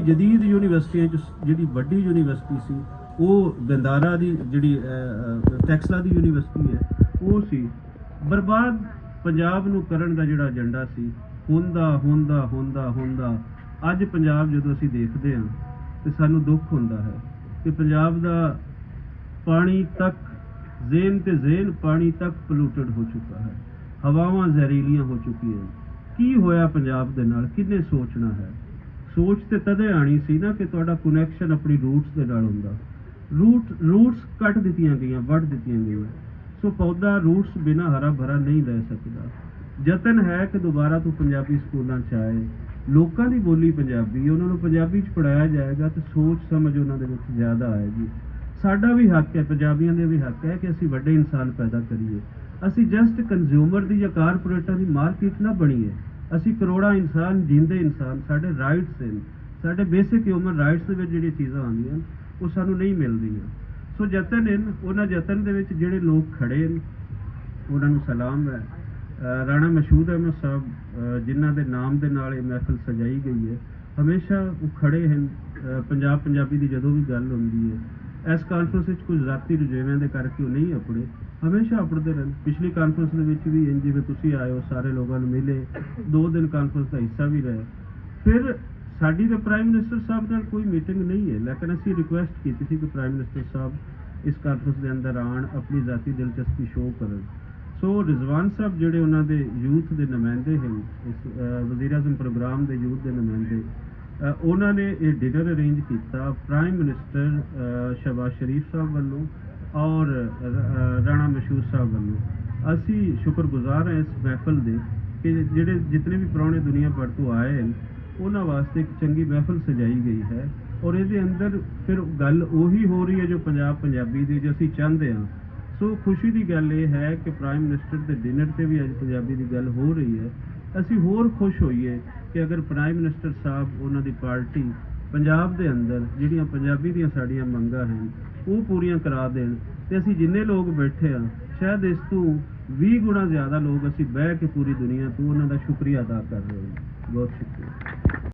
ਜਦੀਦ ਯੂਨੀਵਰਸਿਟੀਆਂ ਚ ਜਿਹੜੀ ਵੱਡੀ ਯੂਨੀਵਰਸਿਟੀ ਸੀ ਉਹ ਗੰਦਾਰਾ ਦੀ ਜਿਹੜੀ ਅਹ, ਟੈਕਸਲਾ ਦੀ ਯੂਨੀਵਰਸਿਟੀ ਹੈ ਉਹ ਸੀ। ਬਰਬਾਦ ਪੰਜਾਬ ਨੂੰ ਕਰਨ ਦਾ ਜਿਹੜਾ ਏਜੰਡਾ ਸੀ ਹੁੰਦਾ ਹੁੰਦਾ ਹੁੰਦਾ ਹੁੰਦਾ ਅੱਜ ਪੰਜਾਬ ਜਦੋਂ ਅਸੀਂ ਦੇਖਦੇ ਹਾਂ ਤੇ ਸਾਨੂੰ ਦੁੱਖ ਹੁੰਦਾ ਹੈ ਕਿ ਪੰਜਾਬ ਦਾ ਪਾਣੀ ਤੱਕ ਜ਼ੇਨ ਤੇ ਜ਼ੇਨ ਪਾਣੀ ਤੱਕ ਪੋਲੂਟਡ ਹੋ ਚੁੱਕਾ ਹੈ। ਹਵਾਵਾਂ ਜ਼ਹਿਰੀਲੀਆਂ ਹੋ ਚੁੱਕੀਆਂ। ਕੀ ਹੋਇਆ ਪੰਜਾਬ ਦੇ ਨਾਲ? ਕਿੰਨੇ ਸੋਚਣਾ ਹੈ? ਸੋਚ ਤੇ ਤਦੇ ਆਣੀ ਸੀ ਨਾ ਕਿ ਤੁਹਾਡਾ ਕਨੈਕਸ਼ਨ ਆਪਣੀ ਰੂਟਸ ਦੇ ਨਾਲ ਹੁੰਦਾ। ਰੂਟ ਰੂਟਸ ਕੱਟ ਦਿੱਤੀਆਂ ਗਈਆਂ, ਵੱਢ ਦਿੱਤੀਆਂ ਗਈਆਂ। ਸੋ ਪੌਦਾ ਰੂਟਸ ਬਿਨਾ ਹਰਾ ਭਰਾ ਨਹੀਂ ਰਹਿ ਸਕਦਾ। ਯਤਨ ਹੈ ਕਿ ਦੁਬਾਰਾ ਤੋਂ ਪੰਜਾਬੀ ਸਕੂਲਾਂ ਚ ਆਏ। ਲੋਕਾਂ ਦੀ ਬੋਲੀ ਪੰਜਾਬੀ ਉਹਨਾਂ ਨੂੰ ਪੰਜਾਬੀ ਚ ਪੜਾਇਆ ਜਾਏਗਾ ਤੇ ਸੋਚ ਸਮਝ ਉਹਨਾਂ ਦੇ ਵਿੱਚ ਜ਼ਿਆਦਾ ਆਏਗੀ। ਸਾਡਾ ਵੀ ਹੱਕ ਹੈ, ਪੰਜਾਬੀਆਂ ਦੇ ਵੀ ਹੱਕ ਹੈ ਕਿ ਅਸੀਂ ਵੱਡੇ ਇਨਸਾਨ ਪੈਦਾ ਕਰੀਏ। ਅਸੀਂ ਜਸਟ ਕੰਜ਼ਿਊਮਰ ਦੀ ਜਾਂ ਕਾਰਪੋਰੇਟਾਂ ਦੀ ਮਾਰਕੀਟ ਨਾ ਬਣੀਏ। ਅਸੀਂ ਕਰੋੜਾਂ ਇਨਸਾਨ ਜਿੰਦੇ ਇਨਸਾਨ ਸਾਡੇ ਰਾਈਟਸ ਹਨ ਸਾਡੇ ਬੇਸਿਕ ਹਿਊਮਨ ਰਾਈਟਸ ਦੇ ਵਿੱਚ ਜਿਹੜੀਆਂ ਚੀਜ਼ਾਂ ਆਉਂਦੀਆਂ ਹਨ, ਉਹ ਸਾਨੂੰ ਨਹੀਂ ਮਿਲਦੀਆਂ। ਸੋ ਯਤਨ ਹਨ ਉਹਨਾਂ ਯਤਨ ਦੇ ਵਿੱਚ ਜਿਹੜੇ ਲੋਕ ਖੜੇ ਹਨ ਉਹਨਾਂ ਨੂੰ ਸਲਾਮ ਹੈ। ਰਾਣਾ ਮਸ਼ਹੂਦ ਅਹਿਮਦ ਸਾਹਿਬ ਜਿਨ੍ਹਾਂ ਦੇ ਨਾਮ ਦੇ ਨਾਲ ਇਹ ਮਹਿਫਲ ਸਜਾਈ ਗਈ ਹੈ ਹਮੇਸ਼ਾ ਉਹ ਖੜੇ ਹਨ ਪੰਜਾਬ ਪੰਜਾਬੀ ਦੀ ਜਦੋਂ ਵੀ ਗੱਲ ਹੁੰਦੀ ਹੈ ਇਸ ਕਾਨਫਰੰਸ ਵਿੱਚ ਕੁਝ ਜ਼ਾਤੀ ਰੁਝੇਵਿਆਂ ਦੇ ਕਰਕੇ ਉਹ ਨਹੀਂ ਆਪੜੇ ਹਮੇਸ਼ਾ ਆਪੜਦੇ ਰਹਿਣ। ਪਿਛਲੀ ਕਾਨਫਰੰਸ ਦੇ ਵਿੱਚ ਵੀ ਇੰਜ ਜਿਵੇਂ ਤੁਸੀਂ ਆਏ ਹੋ, ਸਾਰੇ ਲੋਕਾਂ ਨੂੰ ਮਿਲੇ, ਦੋ ਦਿਨ ਕਾਨਫਰੰਸ ਦਾ ਹਿੱਸਾ ਵੀ ਰਹੇ। ਫਿਰ ਸਾਡੀ ਤੇ ਪ੍ਰਾਈਮ ਮਿਨਿਸਟਰ ਸਾਹਿਬ ਨਾਲ ਕੋਈ ਮੀਟਿੰਗ ਨਹੀਂ ਹੈ। ਲੇਕਿਨ ਅਸੀਂ ਰਿਕੁਐਸਟ ਕੀਤੀ ਸੀ ਕਿ ਪ੍ਰਾਈਮ ਮਿਨਿਸਟਰ ਸਾਹਿਬ ਇਸ ਕਾਨਫਰੰਸ ਦੇ ਅੰਦਰ ਆਣ ਆਪਣੀ ਜ਼ਾਤੀ ਦਿਲਚਸਪੀ ਸ਼ੋਅ ਕਰਨ। ਸੋ ਰਿਜ਼ਵਾਨ ਸਾਹਿਬ ਜਿਹੜੇ ਉਹਨਾਂ ਦੇ ਯੂਥ ਦੇ ਨੁਮਾਇੰਦੇ ਹਨ ਇਸ ਵਜ਼ੀਰ ਆਜ਼ਮ ਪ੍ਰੋਗਰਾਮ ਦੇ ਯੂਥ ਦੇ ਨੁਮਾਇੰਦੇ ਉਹਨਾਂ ਨੇ ਇਹ ਡਿਨਰ ਅਰੇਂਜ ਕੀਤਾ ਪ੍ਰਾਈਮ ਮਿਨਿਸਟਰ ਸ਼ਬਾਜ਼ ਸ਼ਰੀਫ ਸਾਹਿਬ ਵੱਲੋਂ ਔਰ ਰਾਣਾ ਮਸ਼ਹੂਰ ਸਾਹਿਬ ਵੱਲੋਂ। ਅਸੀਂ ਸ਼ੁਕਰਗੁਜ਼ਾਰ ਹਾਂ ਇਸ ਮਹਿਫਲ ਦੇ ਕਿ ਜਿਹੜੇ ਜਿਤਨੇ ਵੀ ਪੁਰਾਣੇ ਦੁਨੀਆ ਭਰ ਤੋਂ ਆਏ ਹਨ, ਉਹਨਾਂ ਵਾਸਤੇ ਇੱਕ ਚੰਗੀ ਮਹਿਫਲ ਸਜਾਈ ਗਈ ਹੈ। ਔਰ ਇਹਦੇ ਅੰਦਰ ਫਿਰ ਗੱਲ ਉਹੀ ਹੋ ਰਹੀ ਹੈ ਜੋ ਪੰਜਾਬ ਪੰਜਾਬੀ ਦੀ ਜੋ ਅਸੀਂ ਚਾਹੁੰਦੇ ਹਾਂ। ਸੋ ਖੁਸ਼ੀ ਦੀ ਗੱਲ ਇਹ ਹੈ ਕਿ ਪ੍ਰਾਈਮ ਮਿਨਿਸਟਰ ਦੇ ਡਿਨਰ ਤੇ ਵੀ ਅੱਜ ਪੰਜਾਬੀ ਦੀ ਗੱਲ ਹੋ ਰਹੀ ਹੈ। ਅਸੀਂ ਹੋਰ ਖੁਸ਼ ਹੋਈਏ ਕਿ ਅਗਰ ਪ੍ਰਾਈਮ ਮਿਨਿਸਟਰ ਸਾਹਿਬ ਉਹਨਾਂ ਦੀ ਪਾਰਟੀ ਪੰਜਾਬ ਦੇ ਅੰਦਰ ਜਿਹੜੀਆਂ ਪੰਜਾਬੀ ਦੀਆਂ ਸਾਡੀਆਂ ਮੰਗਾਂ ਹਨ, ਉਹ ਪੂਰੀਆਂ ਕਰਾ ਦੇਣ ਤੇ ਅਸੀਂ ਜਿੰਨੇ ਲੋਕ ਬੈਠੇ ਆ ਸ਼ਾਇਦ ਇਸ ਤੋਂ 20 ਗੁਣਾ ਜ਼ਿਆਦਾ ਲੋਕ ਅਸੀਂ ਬਹਿ ਕੇ ਪੂਰੀ ਦੁਨੀਆ ਤੋਂ ਉਹਨਾਂ ਦਾ ਸ਼ੁਕਰੀਆ ਅਦਾ ਕਰ ਰਹੇ ਹਾਂ। ਬਹੁਤ ਸ਼ੁਕਰੀਆ।